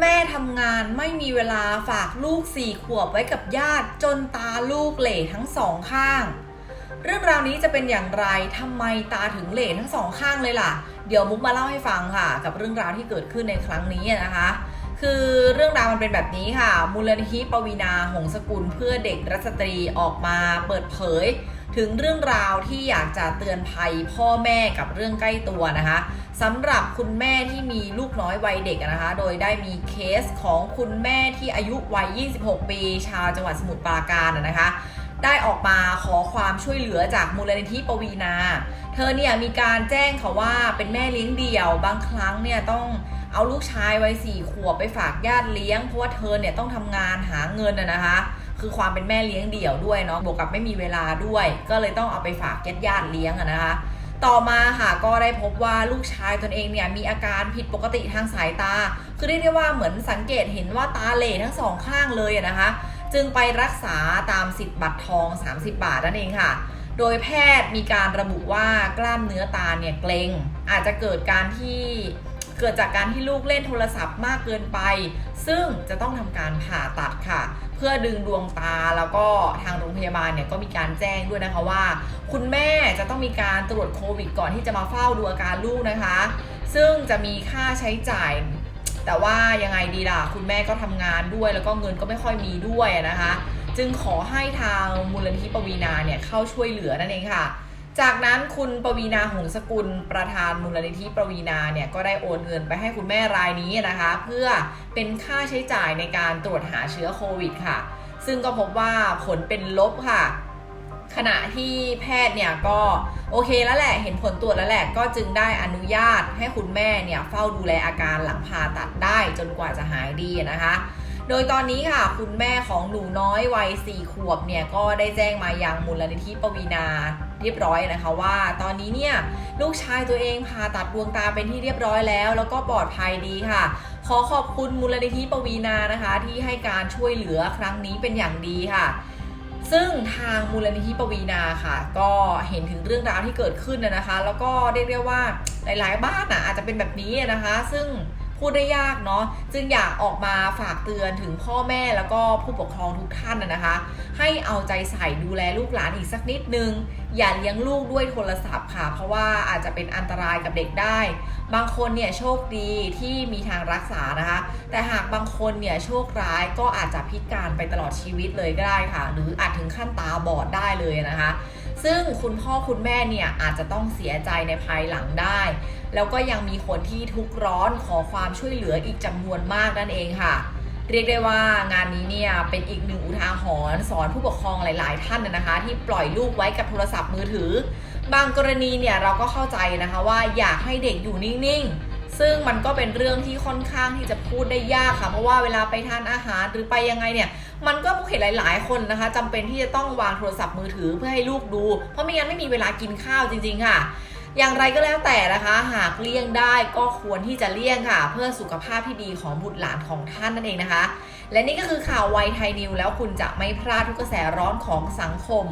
แม่ทำงานไม่มีเวลาฝากลูกสี่ขวบไว้กับญาติจนตาลูกเหล่ทั้งสองข้าง เรื่องราวนี้จะเป็นอย่างไรทำไมตาถึงเหล่ทั้งสองข้างเลยล่ะ เดี๋ยวมุกมาเล่าให้ฟังค่ะ กับเรื่องราวที่เกิดขึ้นในครั้งนี้นะคะ คือเรื่องราวมันเป็นแบบนี้ค่ะ มูลนิธิปวีนาหงสกุลเพื่อเด็กรัชตรีออกมาเปิดเผย ถึงเรื่องราวที่อยากจะเตือนภัยพ่อแม่กับเรื่องใกล้ตัวนะคะสำหรับคุณแม่ที่มีลูกน้อยวัยเด็กนะคะ โดยได้มีเคสของคุณแม่ที่อายุวัย 26 ปี ชาวจังหวัดสมุทรปราการนะคะได้ออกมาขอความช่วยเหลือจากมูลนิธิปวีนา เธอเนี่ยมีการแจ้งเขาว่าเป็นแม่เลี้ยงเดี่ยว บางครั้งเนี่ยต้อง เอาลูกชายวัยสี่ขวบไปฝากญาติเลี้ยง เพราะว่าเธอเนี่ยต้องทำงานหาเงินนะนะคะ คือความเป็นแม่เลี้ยงเดี่ยวด้วยเนาะบวกกับไม่มีเวลาด้วย ก็เลยต้องเอาไปฝากญาติญาติเลี้ยงอะนะคะ ต่อมาค่ะก็ได้พบว่าลูกชายตนเองเนี่ยมีอาการผิดปกติทางสายตา คือเรียกได้ว่าเหมือนสังเกตเห็นว่าตาเหล่ทั้งสองข้างเลยอะนะคะ จึงไปรักษาตามสิทธิ์บัตรทอง 30 บาทนั่นเองค่ะโดยแพทย์มีการระบุว่ากล้ามเนื้อตาเนี่ยเกร็ง อาจจะเกิดการที่ เกิดจากการที่ลูกเล่นโทรศัพท์มากเกินไป ซึ่งจะต้องทำการผ่าตัดค่ะ เพื่อดึงดวงตาแล้วก็ทางโรงพยาบาลเนี่ยก็มีการแจ้งด้วยนะคะว่า คุณแม่จะต้องมีการตรวจโควิด ก่อนที่จะมาเฝ้าดูอาการลูกนะคะ ซึ่งจะมีค่าใช้จ่ายแต่ว่ายังไงดีล่ะ คุณแม่ก็ทำงานด้วย แล้วก็เงินก็ไม่ค่อยมีด้วยนะคะ จึงขอให้ทางมูลนิธิปวีนาเนี่ยเข้าช่วยเหลือนั่นเองค่ะ จากนั้นคุณปวีนาหงสกุลประธานมูลนิธิปวีนาเนี่ยก็ได้โอนเงินไปให้คุณแม่รายนี้นะคะ เพื่อเป็นค่าใช้จ่ายในการตรวจหาเชื้อโควิดค่ะ ซึ่งก็พบว่าผลเป็นลบค่ะ ขณะที่แพทย์เนี่ยก็โอเคแล้วแหละเห็นผลตรวจแล้วแหละก็จึงได้อนุญาตให้คุณแม่เนี่ยเฝ้าดูแลอาการหลังผ่าตัดได้จนกว่าจะหายดีนะคะ โดยตอนนี้ค่ะคุณแม่ของหนูน้อยวัย4ขวบเนี่ยก็ได้แจ้งมายังมูลนิธิปวีนา เรียบร้อยนะคะว่า ตอนนี้เนี่ยลูกชายตัวเองผ่าตัดดวงตาเป็นที่เรียบร้อยแล้ว แล้วก็ปลอดภัยดีค่ะ ขอขอบคุณมูลนิธิปวีนานะคะ ที่ให้การช่วยเหลือครั้งนี้เป็นอย่างดีค่ะซึ่งทางมูลนิธิปวีนาค่ะ ก็เห็นถึงเรื่องราวที่เกิดขึ้นนะคะ แล้วก็เรียกได้ว่าหลาย ๆ บ้านอะอาจจะเป็นแบบนี้นะคะ ซึ่ง พูดได้ยากเนาะจึงอยากออกมาฝากเตือนถึงพ่อแม่แล้วก็ผู้ปกครองทุกท่านนะคะ ให้เอาใจใส่ดูแลลูกหลานอีกสักนิดนึง อย่าเลี้ยงลูกด้วยโทรศัพท์ค่ะ เพราะว่าอาจจะเป็นอันตรายกับเด็กได้ บางคนเนี่ยโชคดีที่มีทางรักษานะคะ แต่หากบางคนเนี่ยโชคร้ายก็อาจจะพิการไปตลอดชีวิตเลยก็ได้ค่ะ หรืออาจถึงขั้นตาบอดได้เลยนะคะ ซึ่งคุณพ่อคุณแม่เนี่ยอาจจะต้องเสียใจในภายหลังได้ แล้วก็ยังมีคนที่ทุกข์ร้อนขอความช่วยเหลืออีกจำนวนมากนั่นเองค่ะ เรียกได้ว่างานนี้เนี่ยเป็นอีกหนึ่งอุทาหรณ์สอนผู้ปกครองหลาย ๆ ท่านนะคะ ที่ปล่อยลูกไว้กับโทรศัพท์มือถือ บางกรณีเนี่ยเราก็เข้าใจนะคะว่าอยากให้เด็กอยู่นิ่ง ๆ ซึ่งมันก็เป็นเรื่องที่ค่อนข้างที่จะพูดได้ยากค่ะ เพราะว่าเวลาไปทานอาหารหรือไปยังไงเนี่ย มันก็เห็นหลายๆ คนนะคะจำเป็นที่จะต้องวางโทรศัพท์มือถือเพื่อให้ลูกดู เพราะไม่งั้นไม่มีเวลากินข้าวจริงๆค่ะอย่างไรก็แล้วแต่นะคะ หากเลี่ยงได้ก็ควรที่จะเลี่ยงค่ะ เพื่อสุขภาพที่ดีของบุตรหลานของท่านนั่นเองนะคะ และนี่ก็คือข่าวไวไทยนิวแล้วคุณจะไม่พลาดทุกกระแสร้อนของสังคม